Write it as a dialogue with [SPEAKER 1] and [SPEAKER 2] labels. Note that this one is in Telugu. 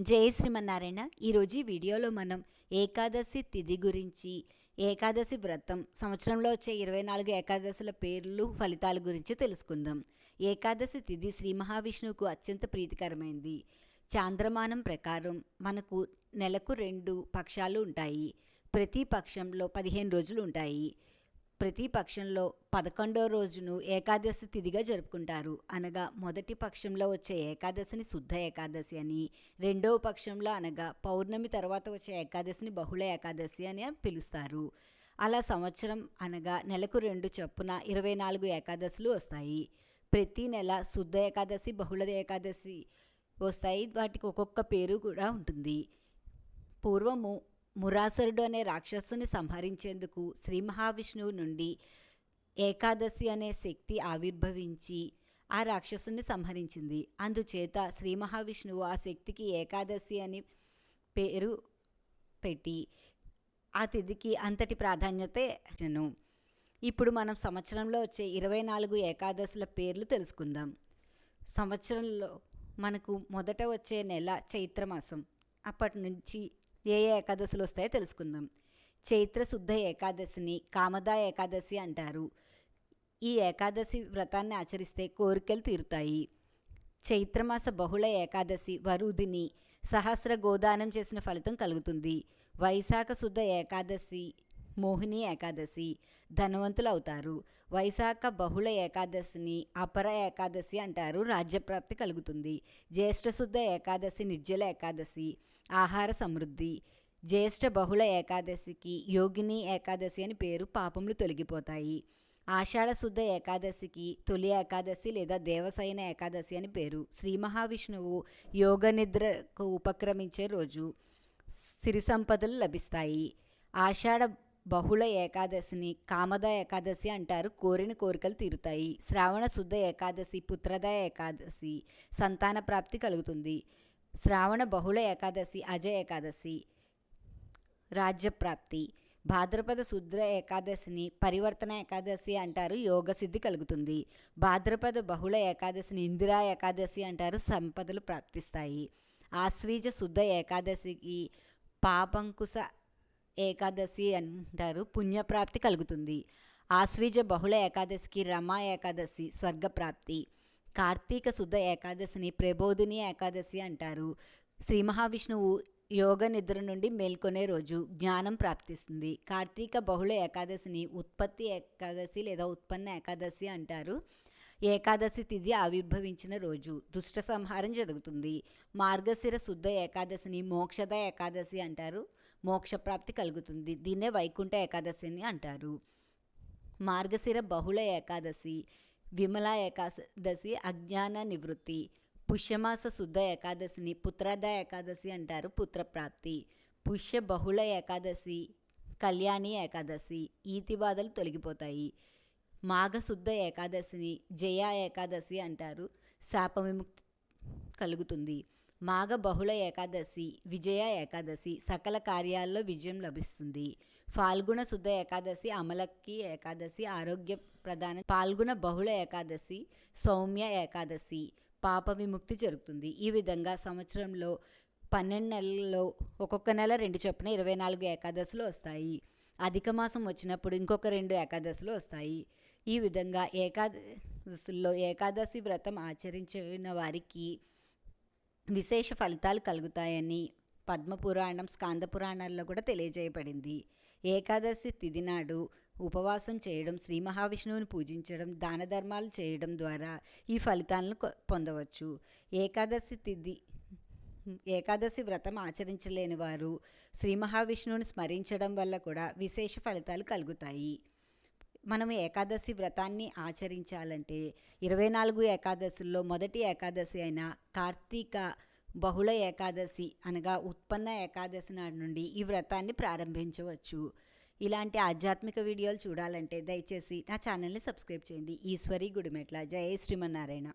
[SPEAKER 1] జయ శ్రీమన్నారాయణ. ఈరోజు ఈ వీడియోలో మనం ఏకాదశి తిథి గురించి ఏకాదశి వ్రతం సంవత్సరంలో వచ్చే ఇరవై నాలుగు ఏకాదశుల పేర్లు ఫలితాల గురించి తెలుసుకుందాం. ఏకాదశి తిథి శ్రీ మహావిష్ణువుకు అత్యంత ప్రీతికరమైంది. చాంద్రమానం ప్రకారం మనకు నెలకు రెండు పక్షాలు ఉంటాయి. ప్రతి పక్షంలో పదిహేను రోజులు ఉంటాయి. ప్రతి పక్షంలో పదకొండో రోజును ఏకాదశి తిథిగా జరుపుకుంటారు. అనగా మొదటి పక్షంలో వచ్చే ఏకాదశిని శుద్ధ ఏకాదశి అని రెండవ పక్షంలో అనగా పౌర్ణమి తర్వాత వచ్చే ఏకాదశిని బహుళ ఏకాదశి అని పిలుస్తారు. అలా సంవత్సరం అనగా నెలకు రెండు చొప్పున ఇరవై నాలుగు ఏకాదశులు వస్తాయి. ప్రతి నెల శుద్ధ ఏకాదశి బహుళ ఏకాదశి వస్తాయి. వాటికి ఒక్కొక్క పేరు కూడా ఉంటుంది. పూర్వము మురాసరుడు అనే రాక్షసుని సంహరించేందుకు శ్రీ మహావిష్ణువు నుండి ఏకాదశి అనే శక్తి ఆవిర్భవించి ఆ రాక్షసుని సంహరించింది. అందుచేత శ్రీ మహావిష్ణువు ఆ శక్తికి ఏకాదశి అని పేరు పెట్టి ఆ తిథికి అంతటి ప్రాధాన్యత ఇప్పుడు మనం సంవత్సరంలో వచ్చే ఇరవై నాలుగు ఏకాదశుల పేర్లు తెలుసుకుందాం. సంవత్సరంలో మనకు మొదట వచ్చే నెల చైత్రమాసం. అప్పటి నుంచి ఏ ఏ ఏకాదశులు వస్తాయో తెలుసుకుందాం. చైత్ర శుద్ధ ఏకాదశిని కామదా ఏకాదశి అంటారు. ఈ ఏకాదశి వ్రతాన్ని ఆచరిస్తే కోరికలు తీరుతాయి. చైత్రమాస బహుళ ఏకాదశి వరుదిని సహస్ర గోదానం చేసిన ఫలితం కలుగుతుంది. వైశాఖ శుద్ధ ఏకాదశి మోహిని ఏకాదశి ధనవంతులు అవుతారు వైశాఖ బహుళ ఏకాదశిని అపర ఏకాదశి అంటారు. రాజ్యప్రాప్తి కలుగుతుంది. జ్యేష్ఠశుద్ధ ఏకాదశి నిర్జల ఏకాదశి ఆహార సమృద్ధి. జ్యేష్ఠ బహుళ ఏకాదశికి యోగిని ఏకాదశి అని పేరు పాపములు తొలగిపోతాయి. ఆషాఢశుద్ధ ఏకాదశికి తొలి ఏకాదశి లేదా దేవసైన ఏకాదశి అని పేరు. శ్రీ మహావిష్ణువు యోగ నిద్రకు ఉపక్రమించే రోజు సిరి సంపదలు లభిస్తాయి. ఆషాఢ బహుళ ఏకాదశిని కామద ఏకాదశి అంటారు. కోరిన కోరికలు తీరుతాయి. శ్రావణ శుద్ధ ఏకాదశి పుత్రద ఏకాదశి సంతాన ప్రాప్తి కలుగుతుంది. శ్రావణ బహుళ ఏకాదశి అజ ఏకాదశి రాజ్యప్రాప్తి భాద్రపద శుద్ర ఏకాదశిని పరివర్తన ఏకాదశి అంటారు. యోగ సిద్ధి కలుగుతుంది. భాద్రపద బహుళ ఏకాదశిని ఇందిరా ఏకాదశి అంటారు. సంపదలు ప్రాప్తిస్తాయి. ఆశ్వీజ శుద్ధ ఏకాదశికి పాపంకుశ ఏకాదశి అంటారు పుణ్యప్రాప్తి కలుగుతుంది. ఆశ్వీజ బహుళ ఏకాదశికి రమా ఏకాదశి స్వర్గప్రాప్తి కార్తీక శుద్ధ ఏకాదశిని ప్రబోధిని ఏకాదశి అంటారు. శ్రీ మహావిష్ణువు యోగ నిద్ర నుండి మేల్కొనే రోజు జ్ఞానం ప్రాప్తిస్తుంది. కార్తీక బహుళ ఏకాదశిని ఉత్పత్తి ఏకాదశి లేదా ఉత్పన్న ఏకాదశి అంటారు. ఏకాదశి తిథి ఆవిర్భవించిన రోజు దుష్ట సంహారం జరుగుతుంది. మార్గశిర శుద్ధ ఏకాదశిని మోక్షద ఏకాదశి అంటారు. మోక్షప్రాప్తి కలుగుతుంది. దీన్నే వైకుంఠ ఏకాదశి అని అంటారు. మార్గశిర బహుళ ఏకాదశి విమల ఏకాదశి అజ్ఞాన నివృత్తి పుష్యమాస శుద్ధ ఏకాదశిని పుత్రద ఏకాదశి అంటారు పుత్రప్రాప్తి. పుష్య బహుళ ఏకాదశి కళ్యాణి ఏకాదశి ఈతి బాధలు తొలగిపోతాయి. మాఘశుద్ధ ఏకాదశిని జయ ఏకాదశి అంటారు. శాప విముక్తి కలుగుతుంది. మాఘ బహుళ ఏకాదశి విజయ ఏకాదశి సకల కార్యాల్లో విజయం లభిస్తుంది. ఫాల్గుణ శుద్ధ ఏకాదశి అమలక్కి ఏకాదశి ఆరోగ్య ప్రధాన పాల్గొన బహుళ ఏకాదశి సౌమ్య ఏకాదశి పాప విముక్తి జరుగుతుంది. ఈ విధంగా సంవత్సరంలో పన్నెండు నెలల్లో ఒక్కొక్క నెల రెండు చొప్పున ఇరవై నాలుగు ఏకాదశులు వస్తాయి. అధిక మాసం వచ్చినప్పుడు ఇంకొక రెండు ఏకాదశులు వస్తాయి. ఈ విధంగా ఏకాదశుల్లో ఏకాదశి వ్రతం ఆచరించిన వారికి విశేష ఫలితాలు కలుగుతాయని పద్మపురాణం స్కాంద పురాణాల్లో కూడా తెలియజేయబడింది. ఏకాదశి తిథి నాడు ఉపవాసం చేయడం శ్రీ మహావిష్ణువుని పూజించడం దాన ధర్మాలు చేయడం ద్వారా ఈ ఫలితాలను పొందవచ్చు. ఏకాదశి తిథి ఏకాదశి వ్రతం ఆచరించలేని వారు శ్రీ మహావిష్ణువుని స్మరించడం వల్ల కూడా విశేష ఫలితాలు కలుగుతాయి. మనం ఏకాదశి వ్రతాన్ని ఆచరించాలంటే ఇరవై నాలుగు ఏకాదశుల్లో మొదటి ఏకాదశి అయిన కార్తీక బహుళ ఏకాదశి అనగా ఉత్పన్న ఏకాదశి నాటి నుండి ఈ వ్రతాన్ని ప్రారంభించవచ్చు. ఇలాంటి ఆధ్యాత్మిక వీడియోలు చూడాలంటే దయచేసి నా ఛానల్ని సబ్స్క్రైబ్ చేయండి. ఈశ్వరి గుడిమెట్ల. జయ శ్రీమన్నారాయణ.